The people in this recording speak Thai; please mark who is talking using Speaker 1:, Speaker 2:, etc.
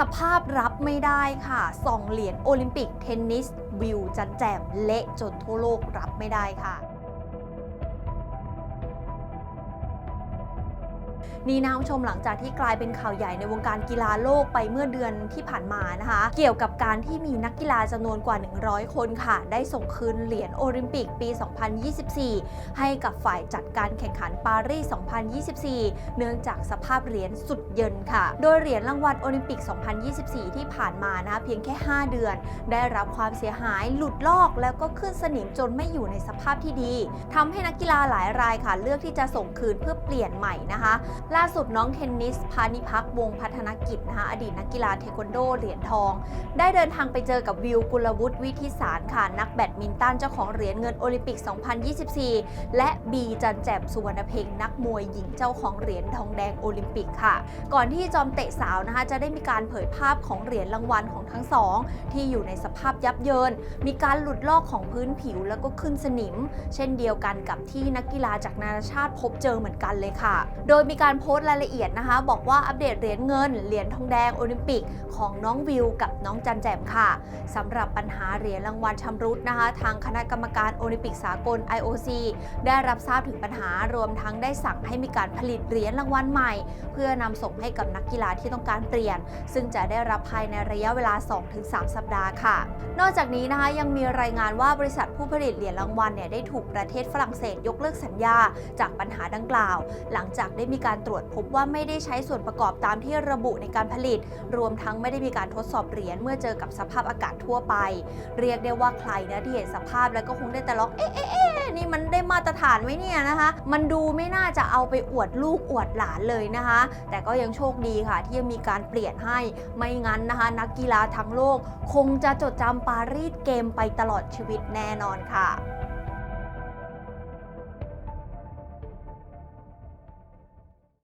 Speaker 1: สภาพรับไม่ได้ค่ะสองเหรียญโอลิมปิกเทนนิสวิวจันแจมเละจนทั่วโลกรับไม่ได้ค่ะ นี่นะคุณผู้ชมหลังจากที่กลายเป็นข่าวใหญ่ในวงการกีฬาโลกไปเมื่อเดือนที่ผ่านมานะคะ เกี่ยวกับการที่มีนักกีฬาจำนวนกว่า 100 คนค่ะ ได้ส่งคืนเหรียญโอลิมปิกปี 2024 ให้กับฝ่ายจัดการแข่งขันปารีส 2024 เนื่องจากสภาพเหรียญสุดเยินค่ะ โดยเหรียญรางวัลโอลิมปิก 2024 ที่ผ่านมานะเพียงแค่ 5 เดือน ได้รับความเสียหายหลุดลอกแล้วก็ขึ้นสนิมจนไม่อยู่ในสภาพที่ดีทำให้นักกีฬาหลายรายค่ะ เลือกที่จะส่งคืนเพื่อเปลี่ยนใหม่นะคะล่าสุดน้องเทนนิส พานิพักวงพัฒนกิจนะคะอดีตนักกีฬาเทควันโดเหรียญทอง ได้เดินทางไปเจอกับวิวกุลวุฒิวิทิสารค่ะนักแบดมินตันเจ้าของเหรียญเงินโอลิมปิก 2024 และบีจันแจมสุวรรณเพ็งนักมวยหญิงเจ้าของเหรียญทองแดงโอลิมปิกค่ะ ก่อนที่จอมเตะสาวนะคะจะได้มีการเผยภาพของเหรียญรางวัลของทั้งสองที่อยู่ในสภาพยับเยิน มีการหลุดลอกของพื้นผิวแล้วก็ขึ้นสนิม เช่นเดียวกันกับที่นักกีฬาจากนานาชาติพบเจอเหมือนกันเลยค่ะ โดยมีการโพสต์รายละเอียดนะคะ บอกว่าอัปเดตเหรียญเงิน เหรียญทองแดงโอลิมปิกของน้องวิวกับน้องจันแจมค่ะสำหรับปัญหาเหรียญรางวัลชำรุดนะคะ ทางคณะกรรมการโอลิมปิกสากล IOC ได้รับทราบถึงปัญหารวมทั้งได้สั่งให้มีการผลิตเหรียญรางวัลใหม่ เพื่อนำส่งให้กับนักกีฬาที่ต้องการเปลี่ยน ซึ่งจะได้รับภายในระยะเวลา 2-3 สัปดาห์ค่ะ นอกจากนี้นะคะยังมีรายงานว่าบริษัทผู้ผลิตเหรียญรางวัลเนี่ยได้ถูกประเทศฝรั่งเศสยกเลิกสัญญา จากปัญหาดังกล่าว หลังจากได้มีการตรวจพบว่าไม่ได้ใช้ส่วนประกอบตามที่ระบุในการผลิต รวมทั้งไม่ได้มีการทดสอบเหรียญเมื่อเจอกับสภาพอากาศทั่วไป เรียกได้ว่าใครนะที่เห็นสภาพแล้วก็คงได้แต่ร้องเอ๊ะเอ๊ะเอ๊ะนี่มันได้มาตรฐานไหมเนี่ยนะคะ มันดูไม่น่าจะเอาไปอวดลูกอวดหลานเลยนะคะ แต่ก็ยังโชคดีค่ะ ที่ยังมีการเปลี่ยนให้ ไม่งั้นนะคะ นักกีฬาทั้งโลก คงจะจดจำปารีสเกมไปตลอดชีวิตแน่นอนค่ะ